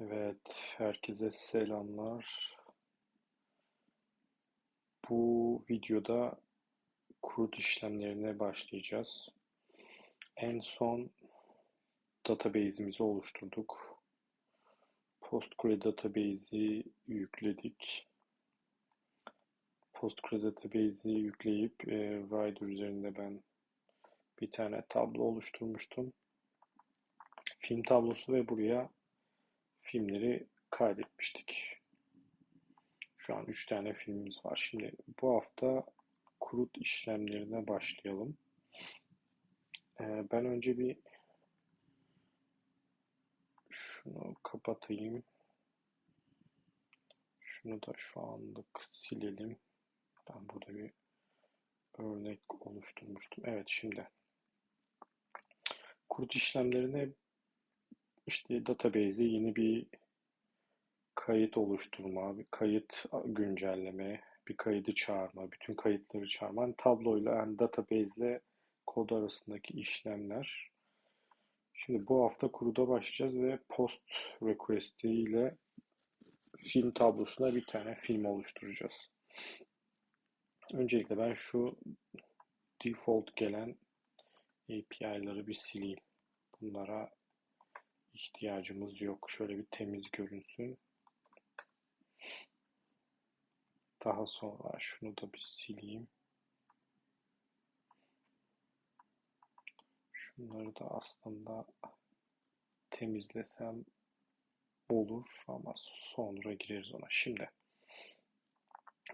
Evet, herkese selamlar. Bu videoda CRUD işlemlerine başlayacağız. En son database'imizi oluşturduk. PostgreSQL database'i yükledik. PostgreSQL database'i yükleyip e, Rider üzerinde ben bir tane tablo oluşturmuştum. Film tablosu ve buraya filmleri kaydetmiştik. Şu an 3 tane filmimiz var. Şimdi bu hafta kurut işlemlerine başlayalım. Ee, ben önce bir şunu kapatayım. Şunu da şu anlık silelim. Ben burada bir örnek oluşturmuştum. Evet şimdi kurut işlemlerine işte database'e yeni bir kayıt oluşturma, bir kayıt güncelleme, bir kaydı çağırma, bütün kayıtları çağırma. Yani tabloyla yani database ile kod arasındaki işlemler. Şimdi bu hafta kuruda başlayacağız ve post request ile film tablosuna bir tane film oluşturacağız. Öncelikle ben şu default gelen API'ları bir sileyim. Bunlara ihtiyacımız yok. Şöyle bir temiz görünsün. Daha sonra şunu da bir sileyim. Şunları da aslında temizlesem olur ama sonra gireriz ona. Şimdi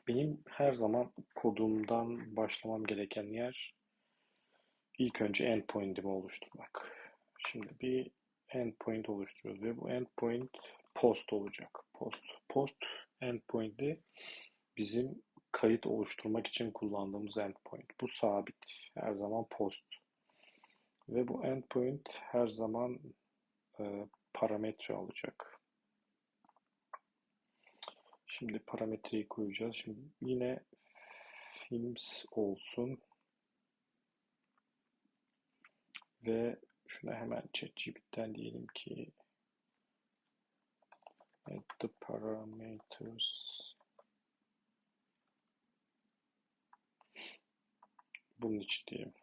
benim her zaman kodumdan başlamam gereken yer ilk önce endpoint'imi oluşturmak. Şimdi bir endpoint oluşturuyoruz ve bu endpoint post olacak. Post. Post endpoint'i bizim kayıt oluşturmak için kullandığımız endpoint. Bu sabit. Her zaman post. Ve bu endpoint her zaman e, parametre alacak. Şimdi parametreyi koyacağız. Şimdi yine films olsun. Ve şuna hemen ChatGPT'den diyelim ki add the parameters bunun için diyeyim.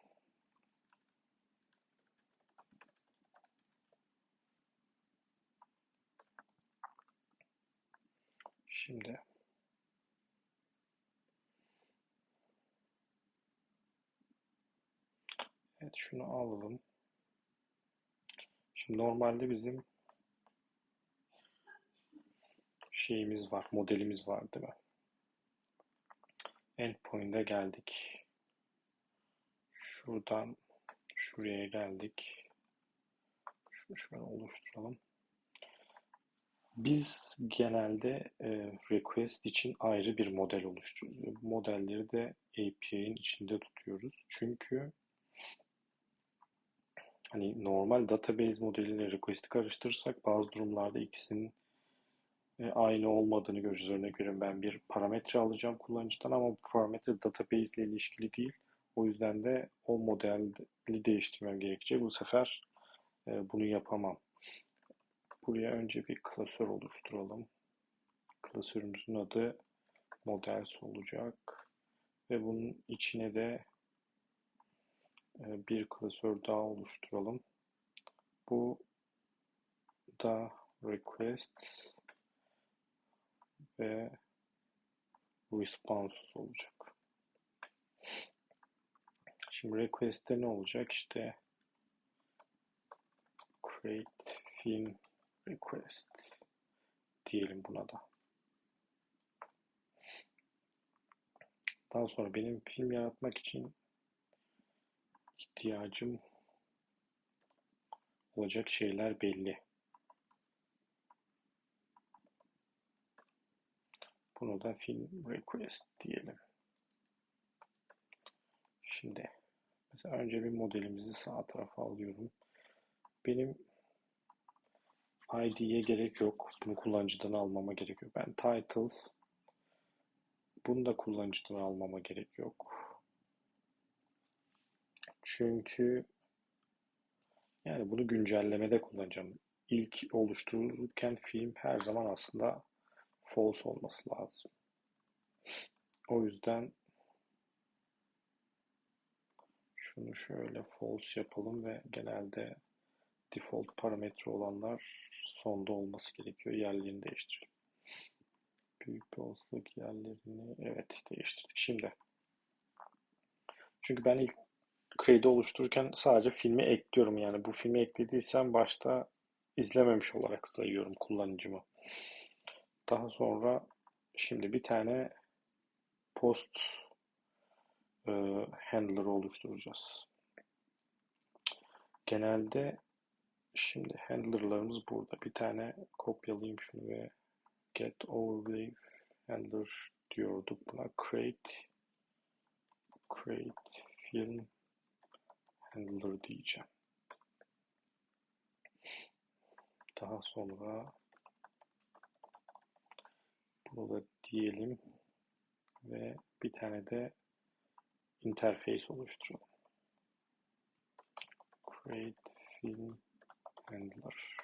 Şimdi Evet şunu alalım. Şimdi normalde bizim şeyimiz var, modelimiz var değil mi? Endpoint'e geldik. Şuradan şuraya geldik. Şunu şöyle oluşturalım. Biz genelde e, request için ayrı bir model oluşturuyoruz. Modelleri de API'nin içinde tutuyoruz. Çünkü hani normal database modeliyle request'i karıştırırsak bazı durumlarda ikisinin e, aynı olmadığını göreceğiz. Örnek veriyorum ben bir parametre alacağım kullanıcıdan ama bu parametre database ile ilişkili değil. O yüzden de o modeli değiştirmem gerekecek. Bu sefer e, bunu yapamam. Buraya önce bir klasör oluşturalım. Klasörümüzün adı models olacak. Ve bunun içine de bir klasör daha oluşturalım. Bu da requests ve response olacak. Şimdi request'te ne olacak? İşte create film request diyelim buna da. Daha sonra benim film yaratmak için ihtiyacım olacak şeyler belli. Bunu da film request diyelim. Şimdi mesela önce bir modelimizi sağ tarafa alıyorum. Benim ID'ye gerek yok. Bunu kullanıcıdan almama gerek yok. Ben title bunu da kullanıcıdan almama gerek yok. Çünkü yani bunu güncellemede kullanacağım. ilk oluşturulurken film her zaman aslında false olması lazım. O yüzden şunu şöyle false yapalım ve genelde default parametre olanlar sonda olması gerekiyor. Yerlerini değiştirelim. Büyük bir yerlerini evet değiştirdik. Şimdi çünkü ben ilk Creed'i oluştururken sadece filmi ekliyorum. Yani bu filmi eklediysem başta izlememiş olarak sayıyorum kullanıcımı. Daha sonra şimdi bir tane post e, handler oluşturacağız. Genelde şimdi handlerlarımız burada. Bir tane kopyalayayım şunu ve get overlay handler diyorduk buna. Create create film handler diyeceğim. Daha sonra bunu da diyelim ve bir tane de interface oluşturalım. Create film handler.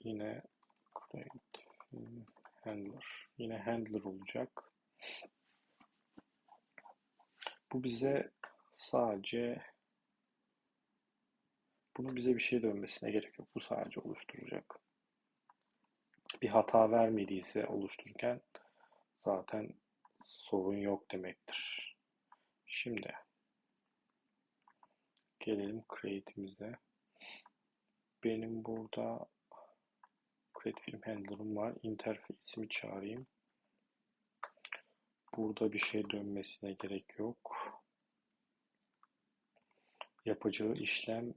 Yine create film handler. Yine handler olacak. Bu bize sadece bunu bize bir şey dönmesine gerek yok. Bu sadece oluşturacak. Bir hata vermediyse oluştururken zaten sorun yok demektir. Şimdi gelelim create'imize. Benim burada create film handler'ım var. Interface'imi çağırayım. Burada bir şey dönmesine gerek yok. Yapacağı işlem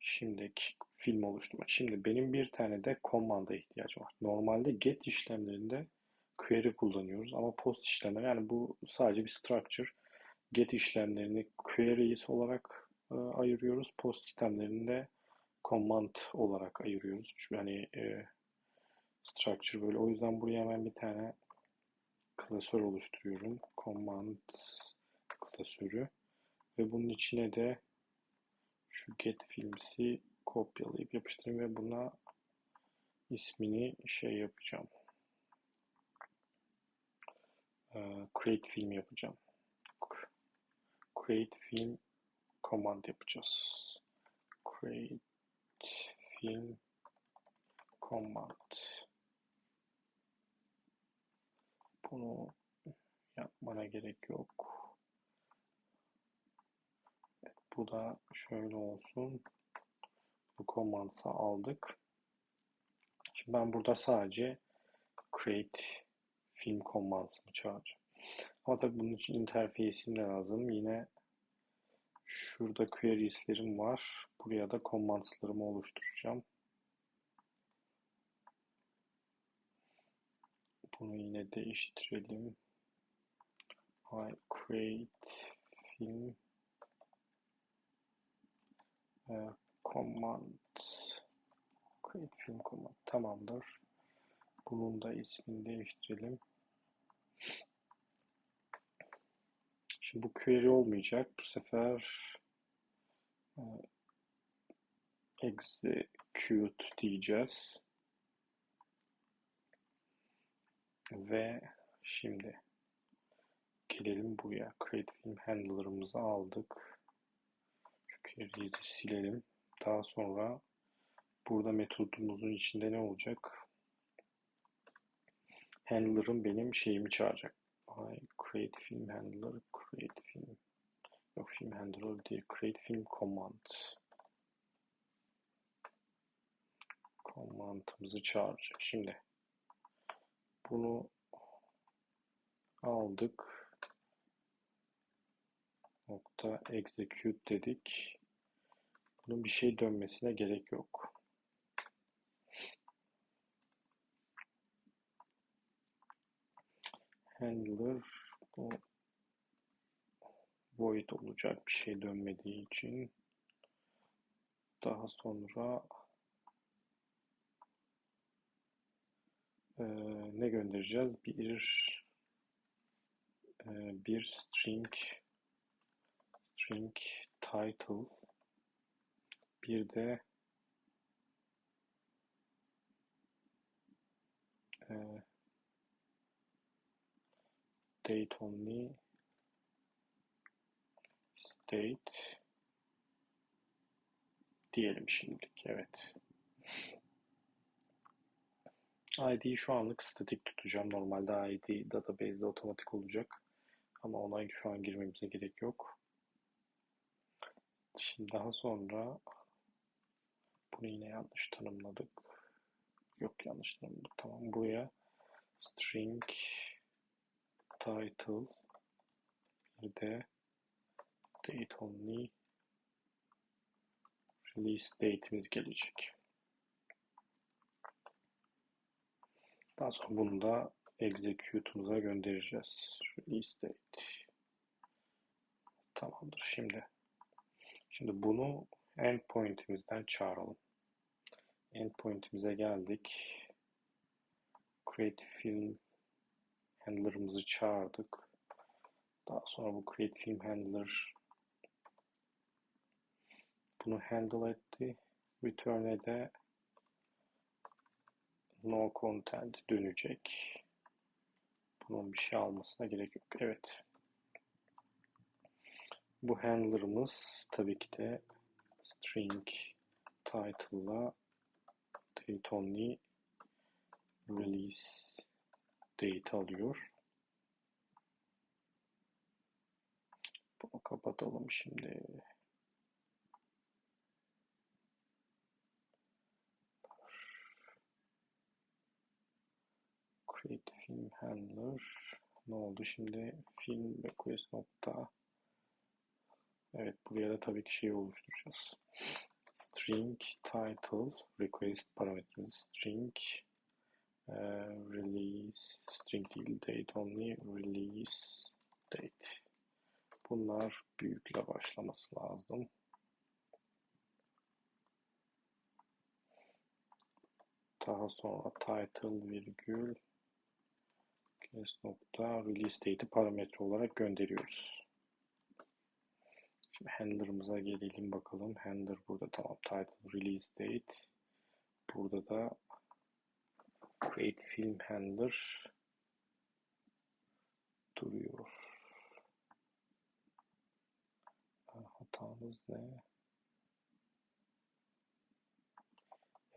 şimdiki film oluşturmak. Şimdi benim bir tane de command'a ihtiyacım var. Normalde get işlemlerinde query kullanıyoruz ama post işlemleri yani bu sadece bir structure. Get işlemlerini queries olarak e, ayırıyoruz. Post işlemlerini de command olarak ayırıyoruz. Çünkü hani e, structure böyle. O yüzden buraya hemen bir tane klasör oluşturuyorum. Command klasörü. Ve bunun içine de şu get filmsi kopyalayıp yapıştırayım ve buna ismini şey yapacağım. Ee, create film yapacağım. Create film command yapacağız. Create film command. Bunu yapmana gerek yok. Bu da şöyle olsun. Bu command'ı aldık. Şimdi ben burada sadece create film commands'ını çağıracağım. Ama tabii bunun için interface'im de lazım. Yine şurada queries'lerim var. Buraya da commands'larımı oluşturacağım. Bunu yine değiştirelim. I create film command create film command tamamdır. Bunun da ismini değiştirelim. Şimdi bu query olmayacak. Bu sefer e, execute diyeceğiz. Ve şimdi gelelim buraya. Create film handler'ımızı aldık. Query'yi silelim. Daha sonra burada metodumuzun içinde ne olacak? Handler'ım benim şeyimi çağıracak. I create film handler, create film. Yok film handler değil, create film command. Command'ımızı çağıracak. Şimdi bunu aldık. Nokta execute dedik. Bunun bir şey dönmesine gerek yok. Handler bu void olacak bir şey dönmediği için daha sonra e, ne göndereceğiz? Bir e, bir string string title bir de e, date only state diyelim şimdilik. Evet. ID'yi şu anlık statik tutacağım. Normalde ID database'de otomatik olacak. Ama ona şu an girmemize gerek yok. Şimdi daha sonra bunu yine yanlış tanımladık. Yok yanlış tanımladık. Tamam. Buraya string title bir de date only release date'imiz gelecek. Daha sonra bunu da execute'umuza göndereceğiz. Release date. Tamamdır. Şimdi şimdi bunu endpoint'imizden çağıralım. Endpoint'imize geldik. Create film handler'ımızı çağırdık. Daha sonra bu create film handler bunu handle etti. Return'e de no content dönecek. Bunun bir şey almasına gerek yok. Evet. Bu handler'ımız tabii ki de string title'la date only release date alıyor. Bunu kapatalım şimdi. create film handler ne oldu şimdi film request nokta evet buraya da tabii ki şey oluşturacağız string title request parametremiz string e, release string değil date only release date bunlar büyükle başlaması lazım daha sonra title virgül Class nokta release date'i parametre olarak gönderiyoruz. Handler'ımıza gelelim bakalım. Handler burada tamam. Title release date. Burada da create film handler duruyor. Hatamız ne?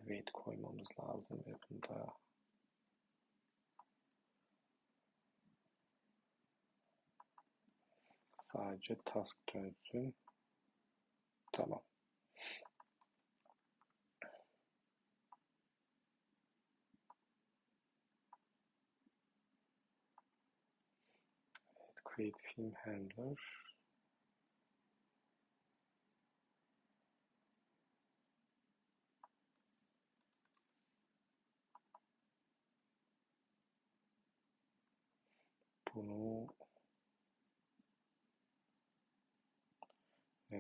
Evet koymamız lazım ve bunda Sadece task dönsün. Tamam. Create film handler. Bunu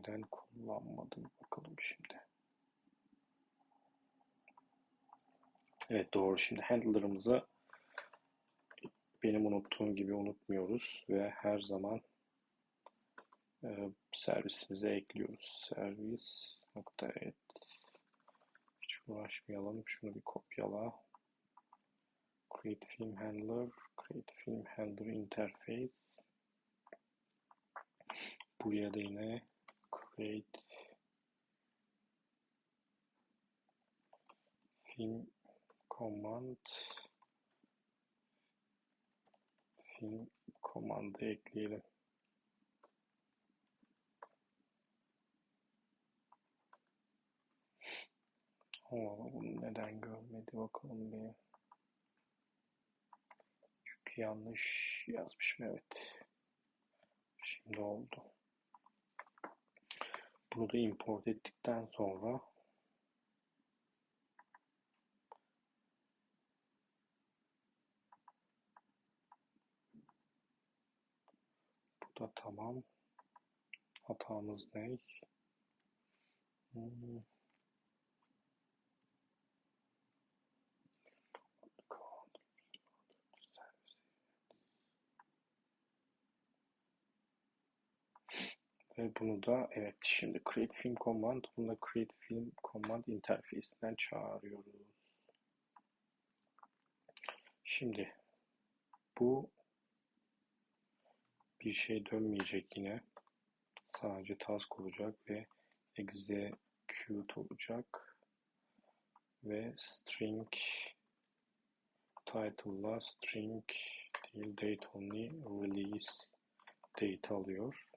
Neden kullanmadım bakalım şimdi. Evet doğru. Şimdi handler'ımızı benim unuttuğum gibi unutmuyoruz ve her zaman e, servisimize ekliyoruz. Servis nokta et. Hiç uğraşmayalım. Şunu bir kopyala. Create film handler. Create film handler interface. Buraya da yine create film command film komandı ekleyelim. Allah bunu neden görmedi bakalım bir. Çünkü yanlış yazmışım evet. Şimdi oldu. Bunu da import ettikten sonra bu da tamam. Hatamız ne? Hmm. Ve bunu da evet şimdi create film command bunu da create film command interface'inden çağırıyoruz. Şimdi bu bir şey dönmeyecek yine. Sadece task olacak ve execute olacak. Ve string title'la string değil date only release date alıyor.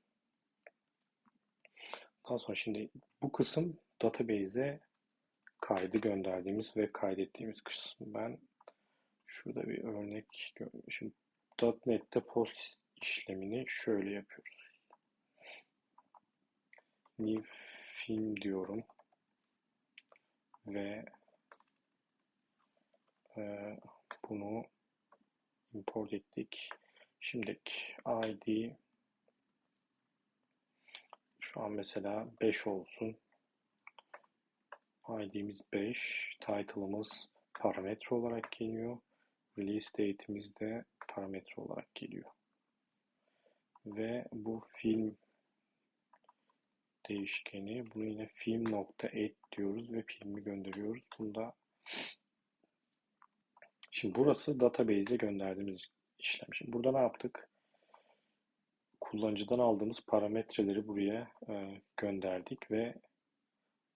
Daha sonra şimdi bu kısım database'e kaydı gönderdiğimiz ve kaydettiğimiz kısım. Ben şurada bir örnek görmüşüm. .NET'te post işlemini şöyle yapıyoruz. New film diyorum ve e, bunu import ettik. Şimdi id şu an mesela 5 olsun. ID'miz 5. Title'ımız parametre olarak geliyor. Release date'imiz de parametre olarak geliyor. Ve bu film değişkeni. Bunu yine film nokta et diyoruz ve filmi gönderiyoruz. Bunda Şimdi burası database'e gönderdiğimiz işlem. Şimdi burada ne yaptık? Kullanıcıdan aldığımız parametreleri buraya e, gönderdik ve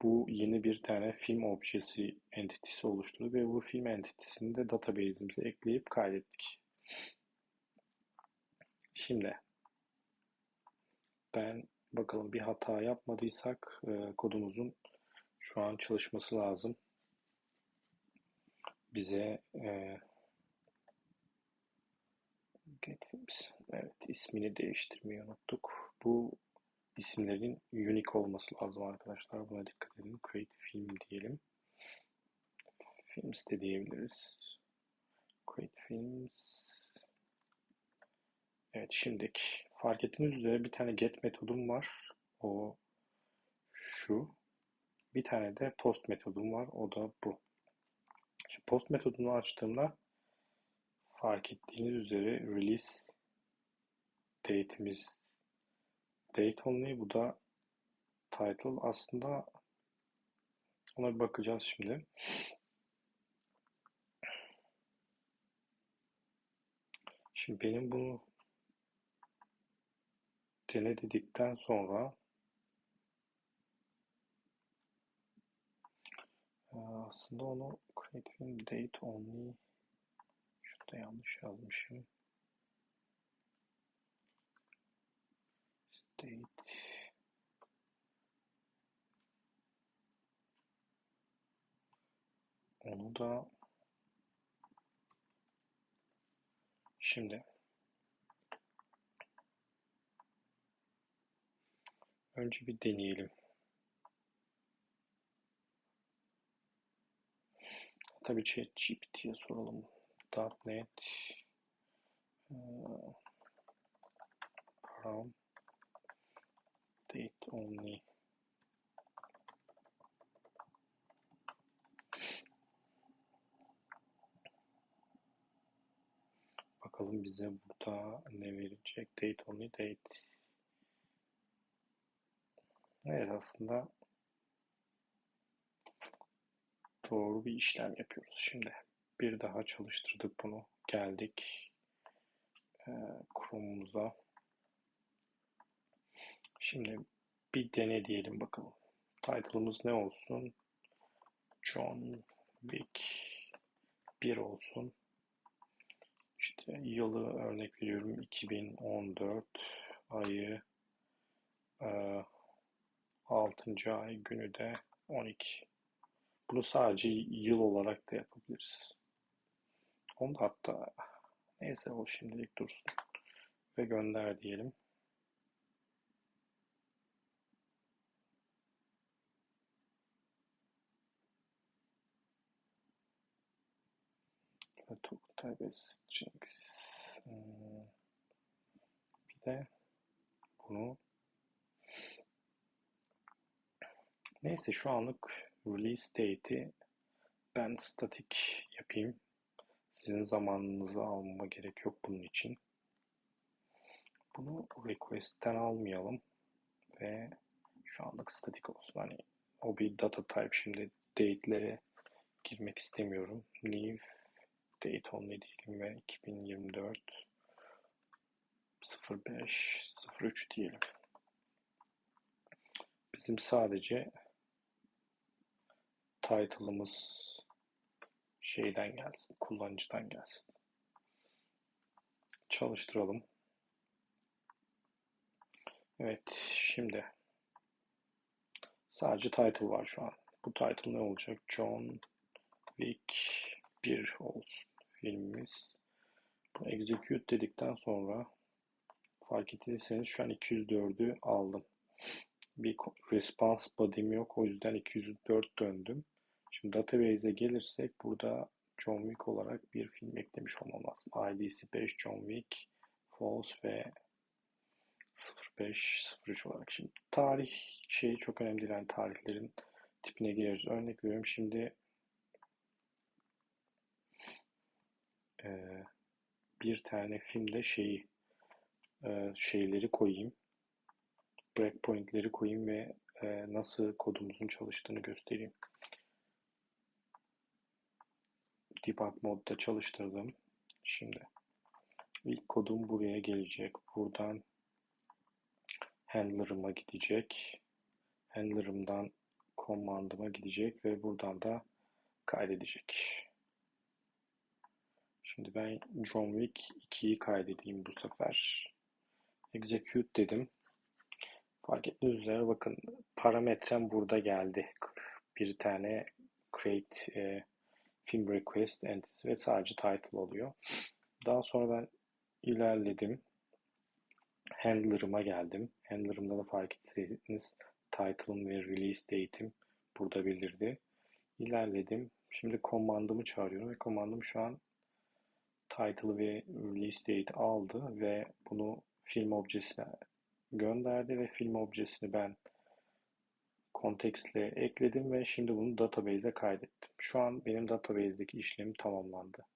bu yeni bir tane film objesi entitesi oluşturdu ve bu film entitisini de database'imize ekleyip kaydettik. Şimdi ben bakalım bir hata yapmadıysak e, kodumuzun şu an çalışması lazım. Bize e, GetFilms evet ismini değiştirmeyi unuttuk. Bu isimlerin unique olması lazım arkadaşlar. Buna dikkat edin. Create film diyelim. Films de diyebiliriz. Create films. Evet şimdiki fark ettiğiniz üzere bir tane get metodum var. O şu. Bir tane de post metodum var. O da bu. Şimdi post metodunu açtığımda fark ettiğiniz üzere release date'imiz date only bu da title aslında ona bir bakacağız şimdi. Şimdi benim bunu dene dedikten sonra aslında onu create date only şurada yanlış yazmışım. State onu da şimdi önce bir deneyelim. Tabii ChatGPT'ye soralım. .NET Param Date only Bakalım bize burada ne verecek? Date only date. Evet aslında doğru bir işlem yapıyoruz. Şimdi bir daha çalıştırdık bunu. Geldik e, Chrome'umuza. Şimdi bir dene diyelim bakalım. Title'ımız ne olsun? John Wick 1 olsun. İşte yılı örnek veriyorum 2014 ayı e, 6. ay günü de 12. Bunu sadece yıl olarak da yapabiliriz. Da hatta neyse o şimdilik dursun. Ve gönder diyelim. Type strings. Hmm. Bir de bunu neyse şu anlık release date'i ben statik yapayım. Sizin zamanınızı almama gerek yok bunun için. Bunu request'ten almayalım ve şu anlık statik olsun. Hani o bir data type şimdi date'lere girmek istemiyorum. Leave date only diyelim ve 2024 05 03 diyelim. Bizim sadece title'ımız şeyden gelsin, kullanıcıdan gelsin. Çalıştıralım. Evet, şimdi sadece title var şu an. Bu title ne olacak? John Wick 1 olsun filmimiz. Bunu execute dedikten sonra fark ettiyseniz şu an 204'ü aldım. Bir response body'm yok. O yüzden 204 döndüm. Şimdi database'e gelirsek burada John Wick olarak bir film eklemiş olmam lazım. ID'si 5 John Wick, False ve 0503 olarak. Şimdi tarih şeyi çok önemli değil. Yani tarihlerin tipine gireriz. Örnek veriyorum. Şimdi e, bir tane filmde şeyi e, şeyleri koyayım. Breakpoint'leri koyayım ve e, nasıl kodumuzun çalıştığını göstereyim. Debug modda çalıştırdım. Şimdi ilk kodum buraya gelecek. Buradan handler'ıma gidecek. Handler'ımdan command'ıma gidecek ve buradan da kaydedecek. Şimdi ben John Wick 2'yi kaydedeyim bu sefer. Execute dedim. Fark ettiğiniz üzere bakın parametrem burada geldi. Bir tane create e, film request entity ve sadece title oluyor. Daha sonra ben ilerledim. Handler'ıma geldim. Handler'ımda da fark etseydiniz title'ım ve release date'im burada belirdi. İlerledim. Şimdi command'ımı çağırıyorum ve command'ım şu an title ve release date aldı ve bunu film objesine gönderdi ve film objesini ben kontekstle ekledim ve şimdi bunu database'e kaydettim. Şu an benim database'deki işlem tamamlandı.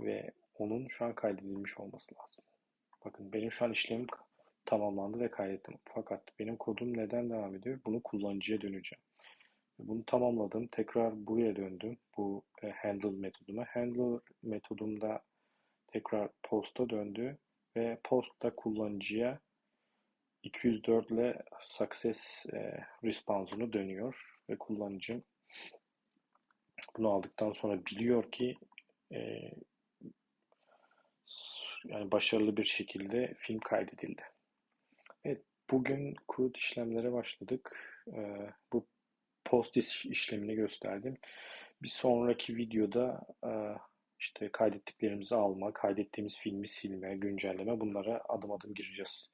Ve onun şu an kaydedilmiş olması lazım. Bakın benim şu an işlemim tamamlandı ve kaydettim. Fakat benim kodum neden devam ediyor? Bunu kullanıcıya döneceğim. Bunu tamamladım. Tekrar buraya döndüm. Bu e, handle metoduma. Handle metodumda tekrar posta döndü ve posta kullanıcıya 204 ile success e, response'unu dönüyor ve kullanıcım bunu aldıktan sonra biliyor ki e, yani başarılı bir şekilde film kaydedildi. Evet, bugün CRUD işlemlere başladık. E, bu post işlemini gösterdim. Bir sonraki videoda e, işte kaydettiklerimizi alma, kaydettiğimiz filmi silme, güncelleme bunlara adım adım gireceğiz.